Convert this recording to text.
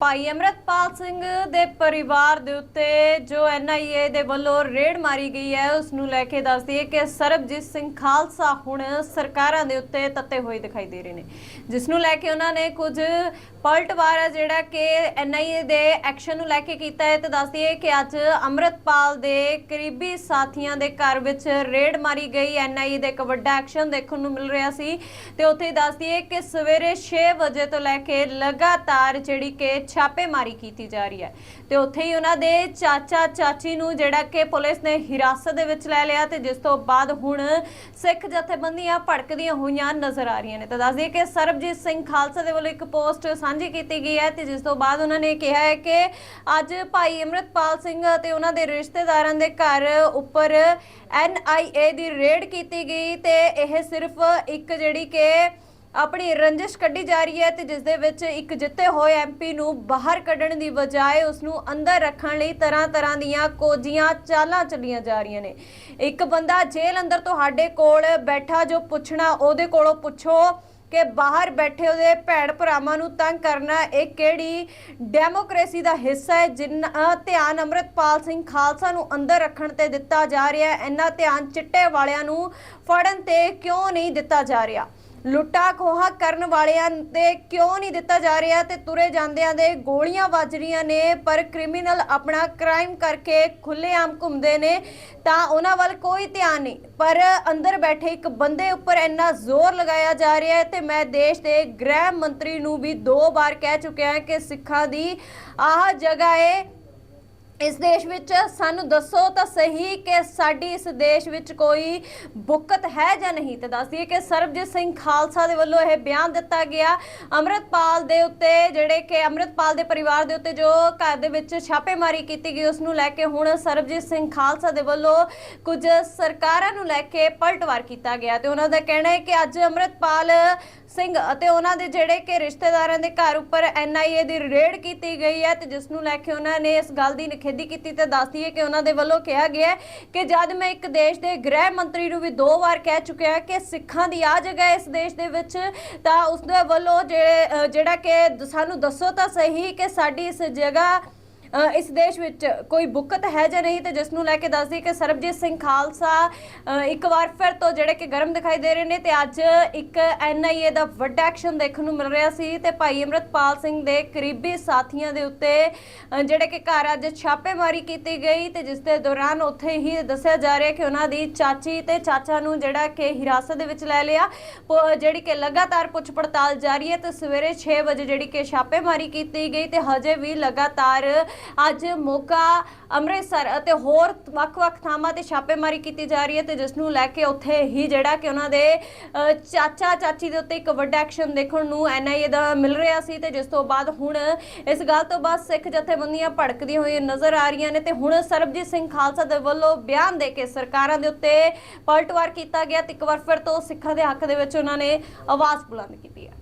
ਭਾਈ ਅਮਰਤਪਾਲ ਸਿੰਘ ਦੇ ਪਰਿਵਾਰ ਦੇ ਉੱਤੇ ਜੋ ਐਨਆਈਏ ਦੇ ਵੱਲੋਂ ਰੇਡ ਮਾਰੀ ਗਈ ਹੈ, ਉਸ ਨੂੰ ਲੈ ਕੇ ਦੱਸਦੀ ਦਈਏ ਕਿ ਸਰਬਜੀਤ ਸਿੰਘ ਖਾਲਸਾ ਹੁਣ ਸਰਕਾਰਾਂ ਦੇ ਉੱਤੇ ਤੱਤੇ ਹੋਏ ਦਿਖਾਈ ਦੇ ਰਹੇ ਨੇ। ਜਿਸ ਨੂੰ ਲੈ ਕੇ ਉਹਨਾਂ ਨੇ ਕੁਝ ਪਲਟਵਾਰ ਹੈ ਜਿਹੜਾ ਕਿ ਐਨਆਈਏ ਦੇ ਐਕਸ਼ਨ ਨੂੰ ਲੈ ਕੇ ਕੀਤਾ ਹੈ ਤੇ ਦੱਸ ਦਈਏ ਕਿ ਅੱਜ ਅਮਰਤਪਾਲ ਦੇ ਕਰੀਬੀ ਸਾਥੀਆਂ ਦੇ ਘਰ ਵਿੱਚ ਰੇਡ ਮਾਰੀ ਗਈ। ਐਨਆਈਏ ਦਾ ਇੱਕ ਵੱਡਾ ਐਕਸ਼ਨ ਦੇਖਣ ਨੂੰ ਮਿਲ ਰਿਹਾ ਸੀ ਤੇ ਉੱਥੇ ਹੀ ਦੱਸ ਦਈਏ ਕਿ ਸਵੇਰੇ 6 ਵਜੇ ਤੋਂ ਲੈ ਕੇ ਲਗਾਤਾਰ ਜਿਹੜੀ ਕਿ ਛਾਪੇਮਾਰੀ ਕੀਤੀ ਜਾ ਰਹੀ ਹੈ। ਤੇ ਉੱਥੇ ਹੀ ਉਹਨਾਂ ਦੇ ਚਾਚਾ ਚਾਚੀ ਨੂੰ ਜਿਹੜਾ ਕਿ ਪੁਲਿਸ ਨੇ ਹਿਰਾਸਤ ਦੇ ਵਿੱਚ ਲੈ ਲਿਆ ਤੇ ਜਿਸ ਤੋਂ ਬਾਅਦ ਹੁਣ ਸਿੱਖ ਜਥੇਬੰਦੀਆਂ ਭੜਕਦੀਆਂ ਹੋਈਆਂ ਨਜ਼ਰ ਆ ਰਹੀਆਂ ਨੇ। ਤਾਂ ਦੱਸ ਦਈਏ ਕਿ ਸਰਬਜੀਤ ਸਿੰਘ ਖਾਲਸਾ ਦੇ ਵੱਲੋਂ ਇੱਕ ਪੋਸਟ ਸਾਂਝੀ ਕੀਤੀ ਗਈ ਹੈ ਤੇ ਜਿਸ ਤੋਂ ਬਾਅਦ ਉਹਨਾਂ ਨੇ ਕਿਹਾ ਹੈ ਕਿ ਅੱਜ ਭਾਈ ਅਮਰਤਪਾਲ ਸਿੰਘ ਅਤੇ ਉਹਨਾਂ ਦੇ ਰਿਸ਼ਤੇਦਾਰਾਂ ਦੇ ਘਰ ਉੱਪਰ ਐਨਆਈਏ ਦੀ ਰੇਡ ਕੀਤੀ ਗਈ ਤੇ ਇਹ ਸਿਰਫ ਇੱਕ ਜਿਹੜੀ ਕਿ ਆਪਣੀ ਰੰਜਿਸ਼ ਕੱਢੀ ਜਾ ਰਹੀ ਹੈ ਤੇ ਜਿਸ ਦੇ ਵਿੱਚ ਇੱਕ ਜਿੱਤੇ ਹੋਏ ਐਮਪੀ ਨੂੰ ਬਾਹਰ ਕੱਢਣ ਦੀ ਬਜਾਏ ਉਸ ਨੂੰ ਅੰਦਰ ਰੱਖਣ ਲਈ ਤਰ੍ਹਾਂ ਤਰ੍ਹਾਂ ਦੀਆਂ ਕੋਜੀਆਂ ਚਾਲਾਂ ਚੱਲੀਆਂ ਜਾ ਰਹੀਆਂ ਨੇ। ਇੱਕ ਬੰਦਾ ਜੇਲ੍ਹ ਅੰਦਰ ਤੁਹਾਡੇ ਕੋਲ ਬੈਠਾ ਜੋ ਪੁੱਛਣਾ ਉਹਦੇ ਕੋਲੋਂ ਪੁੱਛੋ। ਕਿ ਬਾਹਰ ਬੈਠੇ ਉਹਦੇ ਭੈਣ ਭਰਾਵਾਂ ਨੂੰ ਤੰਗ ਕਰਨਾ ਇਹ ਕਿਹੜੀ ਡੈਮੋਕ੍ਰੇਸੀ ਦਾ ਹਿੱਸਾ ਹੈ, ਜਿੰਨਾ ਧਿਆਨ ਅੰਮ੍ਰਿਤਪਾਲ ਸਿੰਘ ਖਾਲਸਾ ਨੂੰ ਅੰਦਰ ਰੱਖਣ ਤੇ ਦਿੱਤਾ ਜਾ ਰਿਹਾ ਹੈ, ਇੰਨਾ ਧਿਆਨ ਚਿੱਟੇ ਵਾਲਿਆਂ ਨੂੰ ਫੜਨ ਤੇ ਕਿਉਂ ਨਹੀਂ ਦਿੱਤਾ ਜਾ ਰਿਹਾ? ਲੁੱਟਾ ਖੋਹਾ ਕਰਨ ਵਾਲਿਆਂ ਤੇ ਕਿਉਂ ਨਹੀਂ ਦਿੱਤਾ ਜਾ ਰਿਹਾ ਤੇ ਤੁਰੇ ਜਾਂਦਿਆਂ ਦੇ ਗੋਲੀਆਂ ਵੱਜ ਰਹੀਆਂ ਨੇ, ਪਰ ਕ੍ਰਿਮੀਨਲ ਆਪਣਾ ਕ੍ਰਾਈਮ ਕਰਕੇ ਖੁੱਲੇਆਮ ਘੁੰਮਦੇ ਨੇ, ਤਾਂ ਉਹਨਾਂ ਵੱਲ ਕੋਈ ਧਿਆਨ ਨਹੀਂ। ਪਰ ਅੰਦਰ ਬੈਠੇ ਇੱਕ ਬੰਦੇ ਉੱਪਰ ਇੰਨਾ ਜ਼ੋਰ ਲਗਾਇਆ ਜਾ ਰਿਹਾ ਹੈ ਤੇ ਮੈਂ ਦੇਸ਼ ਦੇ ਗ੍ਰਹਿ ਮੰਤਰੀ ਨੂੰ ਵੀ ਦੋ ਵਾਰ ਕਹਿ ਚੁੱਕਿਆ ਹਾਂ ਕਿ ਸਿੱਖਾਂ ਦੀ ਆਹ ਜਗ੍ਹਾ ਹੈ ਇਸ ਦੇਸ਼ ਵਿੱਚ ਸਾਨੂੰ ਦੱਸੋ ਤਾਂ ਸਹੀ ਕਿ ਸਾਡੀ ਇਸ ਦੇਸ਼ ਵਿੱਚ ਕੋਈ ਬੁੱਕਤ ਹੈ ਜਾਂ ਨਹੀਂ? ਤੇ ਦੱਸ ਦਈਏ ਕਿ ਸਰਬਜੀਤ ਸਿੰਘ ਖਾਲਸਾ ਦੇ ਵੱਲੋਂ ਇਹ ਬਿਆਨ ਦਿੱਤਾ ਗਿਆ। ਅੰਮ੍ਰਿਤਪਾਲ ਦੇ ਉੱਤੇ ਜਿਹੜੇ ਕਿ ਅੰਮ੍ਰਿਤਪਾਲ ਦੇ ਪਰਿਵਾਰ ਦੇ ਉੱਤੇ ਜੋ ਘਰ ਦੇ ਵਿੱਚ ਛਾਪੇਮਾਰੀ ਕੀਤੀ ਗਈ, ਉਸ ਨੂੰ ਲੈ ਕੇ ਹੁਣ ਸਰਬਜੀਤ ਸਿੰਘ ਖਾਲਸਾ ਦੇ ਵੱਲੋਂ ਕੁਝ ਸਰਕਾਰਾਂ ਨੂੰ ਲੈ ਕੇ ਪਲਟਵਾਰ ਕੀਤਾ ਗਿਆ। ਤੇ ਉਹਨਾਂ ਦਾ ਕਹਿਣਾ ਹੈ ਕਿ ਅੱਜ ਅੰਮ੍ਰਿਤਪਾਲ ਸਿੰਘ ਅਤੇ ਉਹਨਾਂ ਦੇ ਜਿਹੜੇ ਕਿ ਰਿਸ਼ਤੇਦਾਰਾਂ ਦੇ ਘਰ ਉੱਪਰ ਐਨਆਈਏ ਦੀ ਰੇਡ ਕੀਤੀ ਗਈ ਹੈ ਤੇ ਜਿਸ ਨੂੰ ਲੈ ਕੇ ਉਹਨਾਂ ਨੇ ਇਸ ਗੱਲ ਦੀ ਨਿਖੇਧੀ ਕੀਤੀ ਤੇ ਦੱਸਦੀ ਹੈ ਕਿ ਉਹਨਾਂ ਦੇ ਵੱਲੋਂ ਕਿਹਾ ਗਿਆ ਕਿ ਜਦ ਮੈਂ ਇੱਕ ਦੇਸ਼ ਦੇ ਗ੍ਰਹਿ ਮੰਤਰੀ ਨੂੰ ਵੀ ਦੋ ਵਾਰ ਕਹਿ ਚੁੱਕਿਆ ਕਿ ਸਿੱਖਾਂ ਦੀ ਆ ਜਗ੍ਹਾ ਇਸ ਦੇਸ਼ ਦੇ ਵਿੱਚ, ਤਾਂ ਉਸ ਦੇ ਵੱਲੋਂ ਜਿਹੜੇ ਜਿਹੜਾ ਕਿ ਸਾਨੂੰ ਦੱਸੋ ਤਾਂ ਸਹੀ ਕਿ ਸਾਡੀ ਇਸ ਜਗ੍ਹਾ ਇਸ ਦੇਸ਼ ਵਿੱਚ ਕੋਈ ਬੁੱਕਤ ਹੈ ਜਾਂ ਨਹੀਂ ਤੇ ਜਿਸ ਨੂੰ ਲੈ ਕੇ ਦੱਸਦੀ ਕਿ ਸਰਬਜੀਤ ਸਿੰਘ ਖਾਲਸਾ ਇੱਕ ਵਾਰ ਫਿਰ ਤੋਂ ਜਿਹੜੇ ਕਿ ਗਰਮ ਦਿਖਾਈ ਦੇ ਰਹੇ ਨੇ ਤੇ ਅੱਜ ਇੱਕ ਐਨਆਈਏ ਦਾ ਵੱਡਾ ਐਕਸ਼ਨ ਦੇਖਣ ਨੂੰ ਮਿਲ ਰਿਹਾ ਸੀ ਤੇ ਭਾਈ ਅਮਰਤਪਾਲ ਸਿੰਘ ਦੇ ਕਰੀਬੀ ਸਾਥੀਆਂ ਦੇ ਉੱਤੇ ਜਿਹੜੇ ਕਿ ਘਰ ਅੱਜ ਛਾਪੇਮਾਰੀ ਕੀਤੀ ਗਈ ਤੇ ਜਿਸ ਦੇ ਦੌਰਾਨ ਉੱਥੇ ਹੀ ਦੱਸਿਆ ਜਾ ਰਿਹਾ ਕਿ ਉਹਨਾਂ ਦੀ ਚਾਚੀ ਤੇ ਚਾਚਾ ਨੂੰ ਜਿਹੜਾ ਕਿ ਹਿਰਾਸਤ ਦੇ ਵਿੱਚ ਲੈ ਲਿਆ। ਪ- ਜਿਹੜੀ ਕਿ ਲਗਾਤਾਰ ਪੁੱਛ ਪੜਤਾਲ ਜਾਰੀ ਹੈ ਤੇ ਸਵੇਰੇ 6 ਵਜੇ ਜਿਹੜੀ ਕਿ ਛਾਪੇਮਾਰੀ ਕੀਤੀ ਗਈ ਤੇ ਹਜੇ ਵੀ ਲਗਾਤਾਰ ਅੱਜ ਮੋਗਾ ਅੰਮ੍ਰਿਤਸਰ ਅਤੇ ਹੋਰ ਵੱਖ-ਵੱਖ ਥਾਵਾਂ ਤੇ ਛਾਪੇਮਾਰੀ ਕੀਤੀ ਜਾ ਰਹੀ ਹੈ ਤੇ ਜਿਸ ਨੂੰ ਲੈ ਕੇ ਉੱਥੇ ਹੀ ਜਿਹੜਾ ਕਿ ਉਹਨਾਂ ਦੇ ਚਾਚਾ ਚਾਚੀ ਦੇ ਉੱਤੇ ਇੱਕ ਵੱਡਾ ਐਕਸ਼ਨ ਦੇਖਣ ਨੂੰ ਐਨਆਈਏ ਦਾ ਮਿਲ ਰਿਹਾ ਸੀ ਤੇ ਜਿਸ ਤੋਂ ਬਾਅਦ ਹੁਣ ਇਸ ਗੱਲ ਤੋਂ ਬਾਅਦ ਸਿੱਖ ਜਥੇਬੰਦੀਆਂ ਭੜਕਦੀਆਂ ਹੋਈਆਂ ਨਜ਼ਰ ਆ ਰਹੀਆਂ ਨੇ ਤੇ ਹੁਣ ਸਰਬਜੀਤ ਸਿੰਘ ਖਾਲਸਾ ਦੇ ਵੱਲੋਂ ਬਿਆਨ ਦੇ ਕੇ ਸਰਕਾਰਾਂ ਦੇ ਉੱਤੇ ਪਲਟਵਾਰ ਕੀਤਾ ਗਿਆ ਤੇ ਇੱਕ ਵਾਰ ਫਿਰ ਤੋਂ ਸਿੱਖਾਂ ਦੇ ਹੱਕ ਦੇ ਵਿੱਚ ਉਹਨਾਂ ਨੇ ਆਵਾਜ਼ ਬੁਲੰਦ ਕੀਤੀ ਹੈ।